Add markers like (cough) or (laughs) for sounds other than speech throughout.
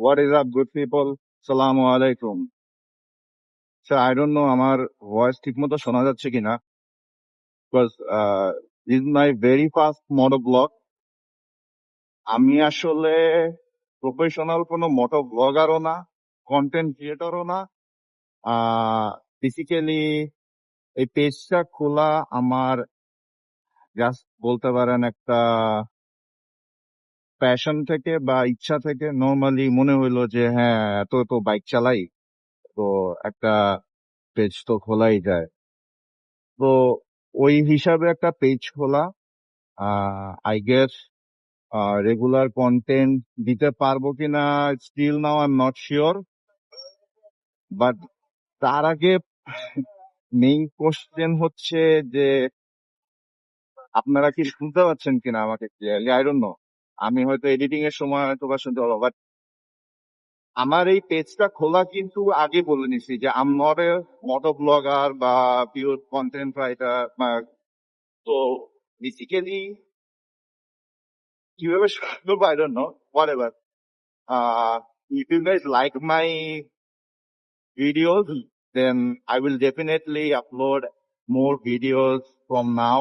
What is up, good people? Assalamu alaikum. So I don't know আমার voice ঠিক মতো শোনা যাচ্ছে কিনা because is my very first moto vlog আমি আসলে প্রফেশনাল কোনো মোটো ব্লগারও না কন্টেন্ট ক্রিয়েটরও না বেসিক্যালি এই পেজটা খোলা আমার জাস্ট বলতে পারেন একটা প্যাশন থেকে বা ইচ্ছা থেকে নর্মালি মনে হইল যে হ্যাঁ এত তো বাইক চালাই, তো একটা পেজ তো খোলাই যায়। তো ওই হিসাবে একটা পেজ খোলা আই গেস রেগুলার কন্টেন্ট দিতে পারব কিনা still now I am not sure but তার আগে মেইন কোশ্চেন হচ্ছে যে, আপনারা কি শুনতে পাচ্ছেন কিনা আমাকে ক্লিয়ারলি আই ডোন্ট নো আমি হয়তো এডিটিং এর সময় হয়তো বা শুনতে পারব বাট আমার এই পেজটা খোলা কিন্তু আগে বলে নিছি যে আম নট এ ব্লগার বা পিওর কন্টেন্ট রাইটার তো বেসিক্যালি কীভাবে I don't know what if you guys like my videos, then I will definitely upload more videos from now.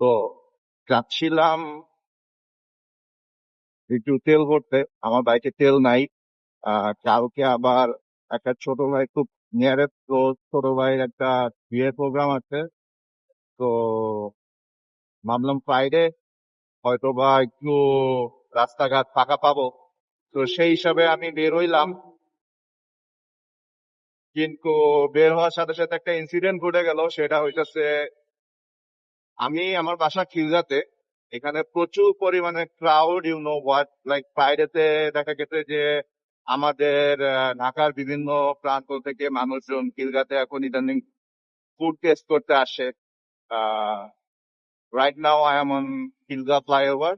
তো যাচ্ছিলাম একটু তেল ভরতে। আমার বাইকে তেল নাই। আহ, কালকে আবার একটা ছোট ভাই খুব নিয়ারেস্ট ছোট ভাইয়ের একটা বিয়ের প্রোগ্রাম আছে। তো ভাবলাম ফ্রাইডে হয়তো বা একটু রাস্তাঘাট ফাঁকা পাবো। তো সেই হিসাবে আমি বের হইলাম। কিন্তু বের হওয়ার সাথে সাথে একটা ইনসিডেন্ট ঘটে গেল। সেটা হইতেছে আমি আমার বাসা খিলগাতে এখানে প্রচুর পরিমাণে crowd you know what like ফ্রাইডেতে দেখা গেছে যে আমাদের ঢাকার বিভিন্ন প্রান্ত থেকে মানুষজন কিলগাতে এখন ইদানিং ফুড টেস্ট করতে আসে। Right now I am on Khilga flyover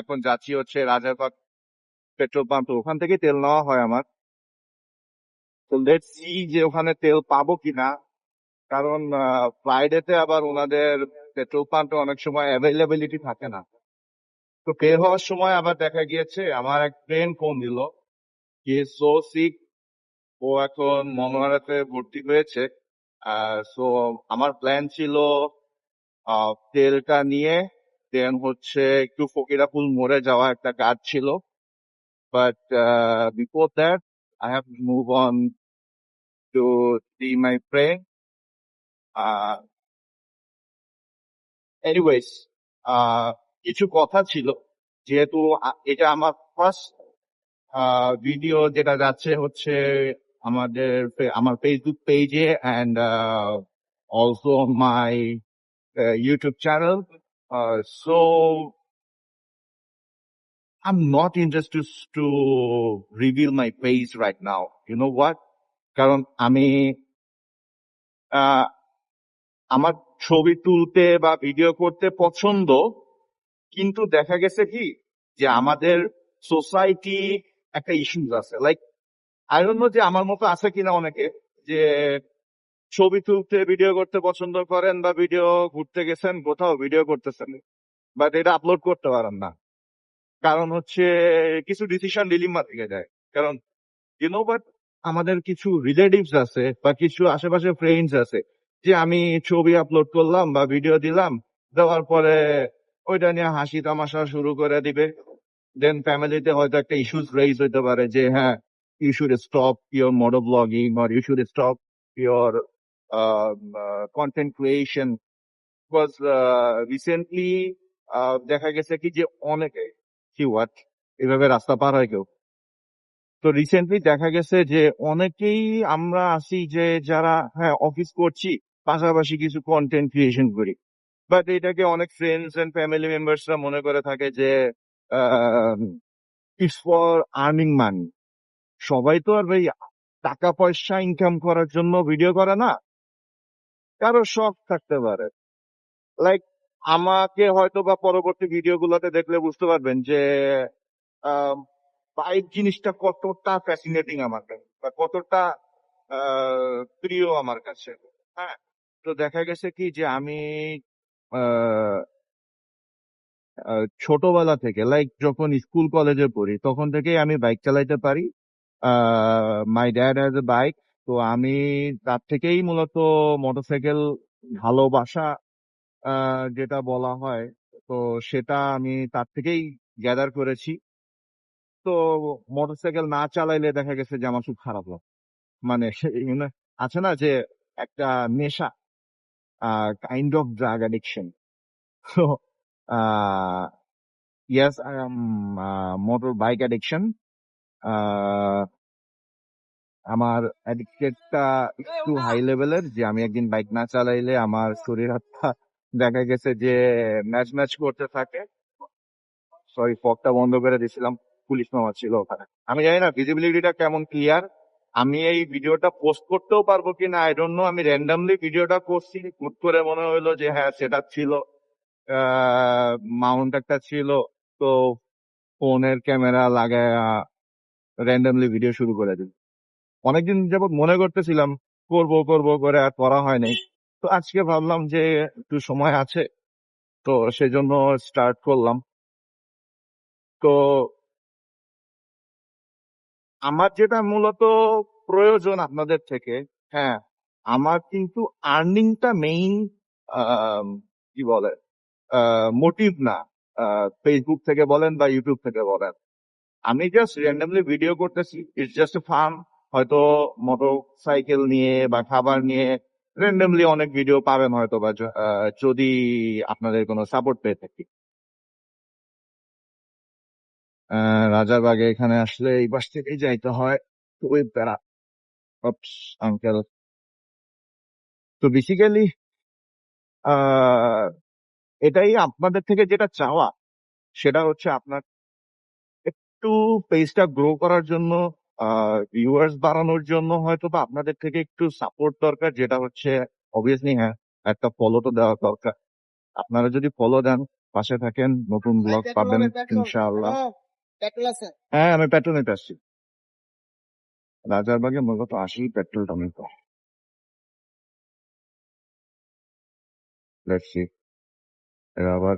এখন যাচ্ছি হচ্ছে রাজারবাগ পেট্রোল পাম্প ওখান থেকে তেল নেওয়া হয় আমার। তো লেট সি যে ওখানে তেল পাবো কিনা। কারণ ফ্রাইডেতে আবার ওনাদের পেট্রোল পাম্পে অনেক সময় অ্যাভেলেবিলিটি থাকে না। তো বের হওয়ার সময় আবার দেখা গিয়েছে, আমার এক ফ্রেন্ড ফোন দিল হি সো সিক ও এখন মনোয়ারাতে ভর্তি হয়েছে। সো আমার প্ল্যান ছিল তেলটা নিয়ে দেন হচ্ছে একটু ফকিরাপুল মোড়ে যাওয়া একটা কাজ ছিল। But before that I have move on to see my friend anyways কিছু কথা ছিল যেহেতু এটা আমার ফার্স্ট ভিডিও যেটা যাচ্ছে হচ্ছে আমাদের আমার ফেসবুক পেজে and also my YouTube channel so I'm not interested to reveal my face right now. You know what? কারণ আমি আমার ছবি তুলতে বা ভিডিও করতে পছন্দ, কিন্তু দেখা গেছে কি যে আমাদের সোসাইটি একটা ইস্যুস আছে। লাইক আই ডোন্ট নো যে আমার মতো আছে কিনা অনেকে, যে ছবি তুলতে ভিডিও করতে পছন্দ করেন বা ভিডিও ঘুরতে গেছেন, কোথাও ভিডিও করতেছেন বাট এটা আপলোড করতে পারেন না। কারণ হচ্ছে কিছু ডিসিশন ডিলিমা থেকে যায়। কারণ ইউ নো বাট আমাদের কিছু রিলেটিভস আছে বা কিছু আশেপাশে ফ্রেন্ডস আছে যে আমি ছবি আপলোড করলাম বা ভিডিও দিলাম, দেওয়ার পরে ওইটা নিয়ে হাসি তামাশা শুরু করে দিবে। দেন ফ্যামিলিতে হয়তো একটা ইস্যুস রেইজ হইতে পারে যে হ্যাঁ you should stop your moto blogging or you should stop your content creation because recently দেখা গেছে কি যে অনেকে, কি হোয়াট এভাবে রাস্তা পার হয় কেউ। তো রিসেন্টলি দেখা গেছে যে অনেকেই আমরা আছি যে যারা হ্যাঁ অফিস করছি পাশাপাশি কিছু কন্টেন্ট ক্রিয়েশন করি। বাট এটাকে অনেক ফ্রেন্ডস এন্ড ফ্যামিলি মেম্বার্সরা মনে করে থাকে যে ইটস ফর আর্নিং মানি সবাই তো আর ভাই টাকা পয়সা ইনকাম করার জন্য ভিডিও করে না। কারও শখ থাকতে পারে। লাইক আমাকে হয়তো বা পরবর্তী ভিডিও গুলোতে দেখলে বুঝতে পারবেন যে বাইক জিনিসটা কতটা ফ্যাসিনেটিং আমার কাছে বা কতটা প্রিয় আমার কাছে। হ্যাঁ? তো দেখা গেছে কি যে আমি ছোটবেলা থেকে লাইক যখন স্কুল কলেজে পড়ি, তখন থেকেই আমি বাইক চালাইতে পারি। My dad has a bike তো আমি তার থেকেই মূলত মোটরসাইকেল ভালোবাসা যেটা বলা হয়, তো সেটা আমি তার থেকেই গ্যাদার করেছি। তো মোটরসাইকেল না চালাইলে দেখা গেছে যে আমার খুব খারাপ লাগে মানে you (laughs) আছে না যে একটা নেশা। কাইন্ড অফ ড্রাগ অ্যাডিকশন তো yes I am motor bike addiction আমার অ্যাডিক্টেডটা একটু হাই লেভেলের যে আমি একদিন বাইক না চালাইলে আমার শরীর হাতটা দেখা গেছে যে ম্যাচ ম্যাচ করতে থাকে। সরি ফগটা বন্ধ করে দিয়েছিলাম পুলিশ মামা ছিল ওখানে। আমি জানি না ভিজিবিলিটিটা কেমন ক্লিয়ার আমি এই ভিডিওটা পোস্ট করতেও পারব কিনা আই ডোন্ট নো আমি র্যান্ডামলি ভিডিওটা করছি। হুট করে মনে হলো যে হ্যাঁ সেটা ছিল। মাউন্ট একটা ছিল। তো ফোনের ক্যামেরা লাগায় র্যান্ডামলি ভিডিও শুরু করে দিই অনেকদিন যাবত মনে করতেছিলাম, করব করব করে আর করা হয় নাই। তো আজকে ভাবলাম যে একটু সময় আছে, তো সেজন্য স্টার্ট করলাম। তো আমার যেটা মূলত প্রয়োজন আপনাদের থেকে হ্যাঁ আমার কিন্তু আর্নিংটা মেইন কি বলে মোটিভ না ফেসবুক থেকে বলেন বা ইউটিউব থেকে বলেন। আমি জাস্ট র্যান্ডামলি ভিডিও করতেছি ইটস জাস্ট ফান হয়তো মোটর সাইকেল নিয়ে বা খাবার নিয়ে র্যান্ডামলি অনেক ভিডিও পাবেন হয়তো বা যদি আপনাদের কোনো সাপোর্ট পেয়ে থাকি। রাজারবাগে এখানে আসলে এই বাস থেকেই যাইতে হয়। খুবই প্যারা। Ops uncle. তো বেসিক্যালি এটাই আপনাদের থেকে যেটা চাওয়া সেটা হচ্ছে আপনার একটু পেজটা গ্রো করার জন্য ভিউয়ার্স বাড়ানোর জন্য হয়তো বা আপনাদের থেকে একটু সাপোর্ট দরকার যেটা হচ্ছে অবভিয়াসলি হ্যাঁ একটা ফলো তো দেওয়া দরকার। আপনারা যদি ফলো দেন পাশে থাকেন নতুন ব্লগ পাবেন ইনশাআল্লাহ। হ্যাঁ আমি পেট্রোল নিতে আসছি। রাজারবাগে মূলত আসি পেট্রোলটা নিতে। দেখছি এরা আবার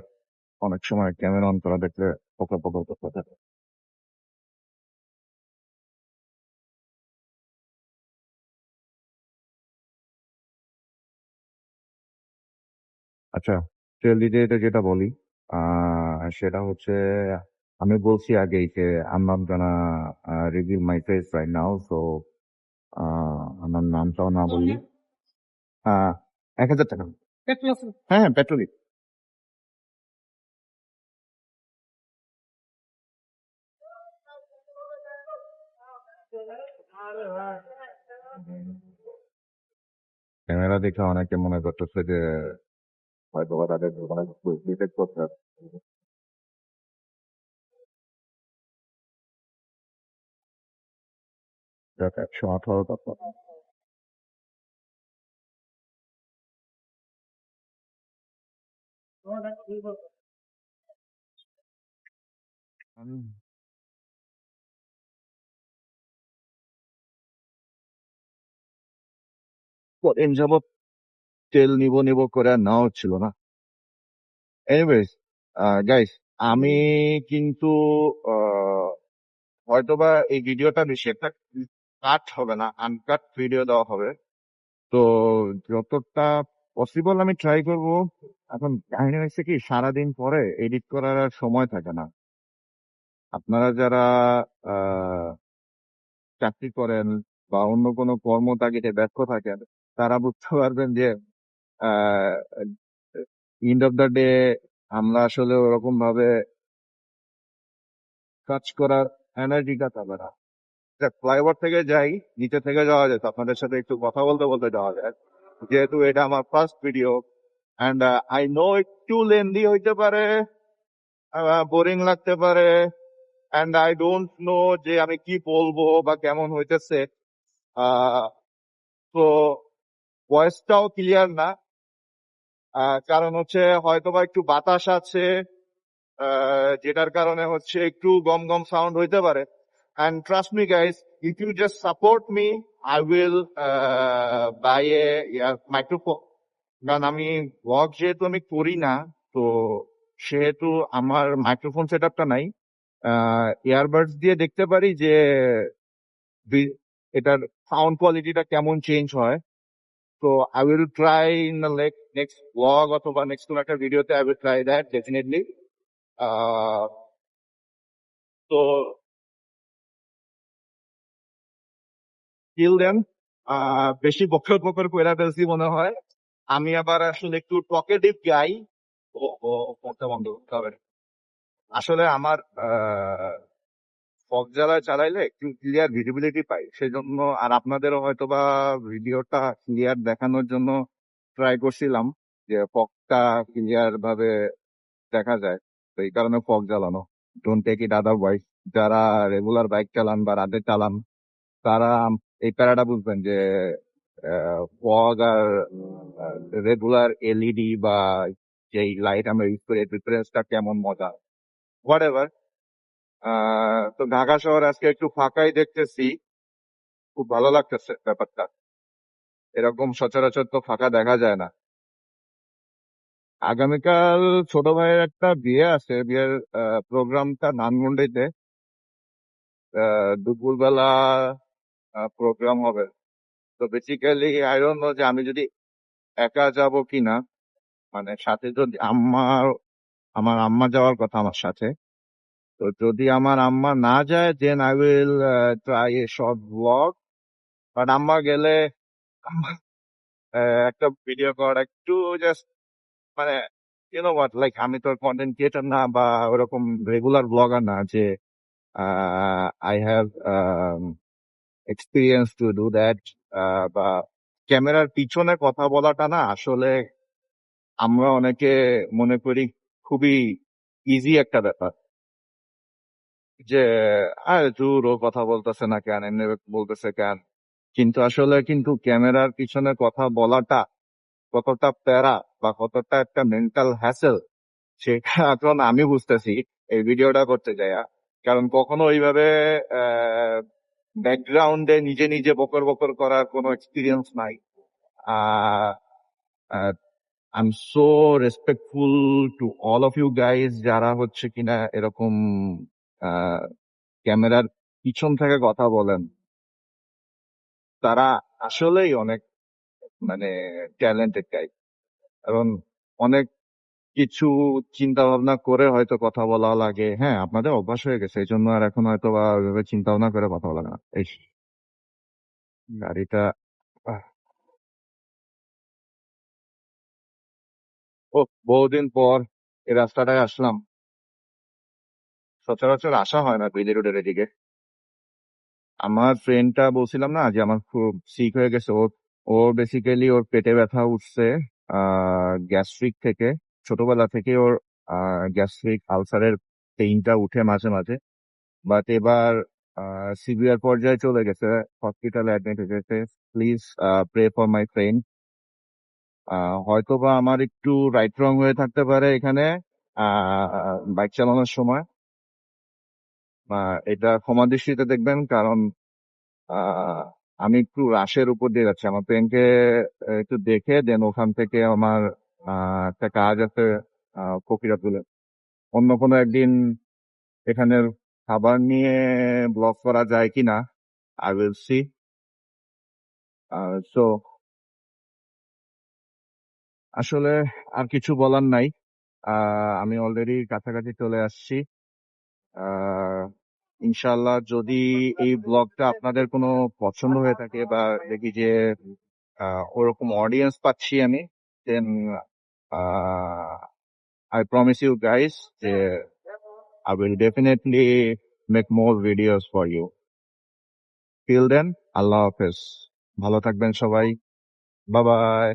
অনেক সময় ক্যামেরা অন করা দেখলে পোকা পোকা পোকা থাকে। আচ্ছা ট্রেলিতে এটা যেটা বলি সেটা হচ্ছে আমি বলছি আগেই যে I'm not gonna reveal my face right now so আমার নামটাও না বললি এক হাজার টাকা। হ্যাঁ হ্যাঁ পেট্রোলই ক্যামেরা দেখে অনেকে মনে করতেছে যে হয়তো তাদের যাক একশো আঠারো টাকা কদিন তেল নিব নিব করে আর নেওয়া হচ্ছিল না এনিওয়েজ গাইস আমি কিন্তু আহ, হয়তোবা এই ভিডিওটা বেশি একটা কাট হবে না আনকাট ভিডিও দেওয়া হবে। তো যতটা পসিবল আমি ট্রাই করব। এখন কাহিনী হয়েছে কি, সারাদিন পরে এডিট করার আর সময় থাকে না। আপনারা যারা চাকরি করেন বা অন্য কোনো কর্ম তাগিদে ব্যর্থ থাকেন, তারা বুঝতে পারবেন যে এন্ড অফ দ্য ডে আমরা আসলে ওরকম ভাবে কাজ করার এনার্জিটা পাবে না। ফ্লাইওভার থেকে যাই, নিচে থেকে যাওয়া যায়, আপনাদের সাথে একটু কথা বলতে বলতে যাওয়া যায়। যেহেতু এটা আমার first video and I know একটু লেন্দি হইতে পারে বোরিং লাগতে পারে অ্যান্ড আই ডোন্ট নো যে আমি কি বলব বা কেমন হইতেছে। তো ভয়েসটাও ক্লিয়ার না। কারণ হচ্ছে হয়তোবা একটু বাতাস আছে যেটার কারণে হচ্ছে একটু গম গম সাউন্ড হইতে পারে। And trust me guys if you just support me i will uh, buy a yeah, microphone. কারণ আমি ওয়ার্ক যেহেতু আমি করি না তো সেহেতু আমার মাইক্রোফোন সেট আপটা নাই ইয়ারবাডস দিয়ে দেখতে পারি যে এটার সাউন্ড কোয়ালিটিটা কেমন চেঞ্জ হয়। তো I will try in the next vlog অথবা নেক্সট কোন একটা ভিডিওতে I will try that definitely তো টিল দেন বেশি বকর বকর কইরা ফেলছি মনে হয়। আমি আবার আসলে একটু টকেটিভ গাই ও পড়তে বন্ধ করতে হবে। আসলে আমার ফগ জ্বালায় চালাইলে একটু ক্লিয়ার ভিজিবিলিটি পাই। সেই জন্য আর আপনাদেরও হয়তো বা ভিডিওটা ক্লিয়ার দেখানোর জন্য ট্রাই করছিলাম যে ফগটা ক্লিয়ার ভাবে দেখা যায়। তো এই কারণে ফগ জ্বালানো। Don't take it otherwise যারা রেগুলার বাইক চালান বা রাতে চালান, তারা এই প্যারাটা বুঝবেন যে ফগ আর রেগুলার এলইডি বা যেই লাইট আমরা ইউজ করি ডিফারেন্সটা কেমন মজা। হোয়াট এভার তো ঢাকা শহর আজকে একটু ফাঁকাই দেখতেছি। খুব ভালো লাগতেছে ব্যাপারটা। এরকম সচরাচর তো ফাঁকা দেখা যায় না। আগামীকাল ছোট ভাইয়ের একটা বিয়ে আছে বিয়ের প্রোগ্রামটা ধানমন্ডিতে। আহ, দুপুরবেলা প্রোগ্রাম হবে। তো বেসিক্যালি আই নো যে আমি যদি একা যাব কিনা মানে সাথে যদি আম্মার, আমার আম্মা যাওয়ার কথা আমার সাথে, তো যদি আমার আম্মা না যায় then I will try a short vlog but আম্মা গেলে একটা ভিডিও করা একটু জাস্ট মানে ইউনো হোয়াট লাইক আমি তো কন্টেন্ট ক্রিয়েটার না বা ওরকম রেগুলার ব্লগার না যে I have experience to do that বা ক্যামেরার পিছনে কথা বলাটা না আসলে আমরা অনেকে মনে করি খুবই ইজি একটা ব্যাপার। যে, আর দূর, ও কথা বলতেছে না কেন? এমনি বলতেছে কেন? কিন্তু আসলে কিন্তু ক্যামেরার পিছনে কথা বলাটা কতটা প্যারা বা কতটা একটা মেন্টাল হ্যাসেল সেটা (laughs) এখন আমি বুঝতেছি এই ভিডিওটা করতে যাই কারণ কখনো ওইভাবে ব্যাকগ্রাউন্ডে নিজে নিজে বকর বকর করার কোনো এক্সপিরিয়েন্স নাই। I am so respectful to all of you guys যারা হচ্ছে কিনা এরকম ক্যামেরার পিছন থেকে কথা বলেন। তারা আসলেই অনেক মানে ট্যালেন্টেড গাই কারণ অনেক কিছু চিন্তা ভাবনা করে হয়তো কথা বলা লাগে। হ্যাঁ আপনাদের অভ্যাস হয়ে গেছে এই জন্য আর এখন হয়তো বা ওইভাবে চিন্তা ভাবনা করে কথা বলা না। এই গাড়িটা আহ, ও বহুদিন পর এই রাস্তাটায় আসলাম। সচরাচর আসা হয় না বিলি রোডের এদিকে। আমার ফ্রেন্ডটা বলছিলাম না যে আমার খুব সিক হয়ে গেছে ওর ওর বেসিক্যালি ওর পেটে ব্যথা উঠছে গ্যাস্ট্রিক থেকে। ছোটবেলা থেকে ওর গ্যাস্ট্রিক আলসারের পেইনটা উঠে মাঝে মাঝে। বাট এবার সিভিয়ার পর্যায়ে চলে গেছে হসপিটালে অ্যাডমিট হয়ে গেছে। Please pray for my friend হয়তো বা আমার একটু রাইট রং হয়ে থাকতে পারে এখানে বাইক চালানোর সময়। এটা ক্ষমা দৃষ্টিতে দেখবেন, কারণ আমি একটু রাশের উপর দিয়ে যাচ্ছি। আমার ট্রেনকে একটু দেখে দেন ওখান থেকে আমার একটা কাজ আছে ফকিরা তুলে অন্য কোনো একদিন এখানের খাবার নিয়ে ব্লগ করা যায় কিনা আই উইল সি সো আসলে আর কিছু বলার নাই। আমি অলরেডি কাছাকাছি চলে আসছি। ইনশাল্লাহ যদি এই ব্লগটা আপনাদের কোনো পছন্দ হয়ে থাকে বা দেখি যে ওরকম অডিয়েন্স পাচ্ছি আমি then I promise you guys যে I will definitely make more videos for you till then আল্লাহ হাফেজ ভালো থাকবেন সবাই বাই বাই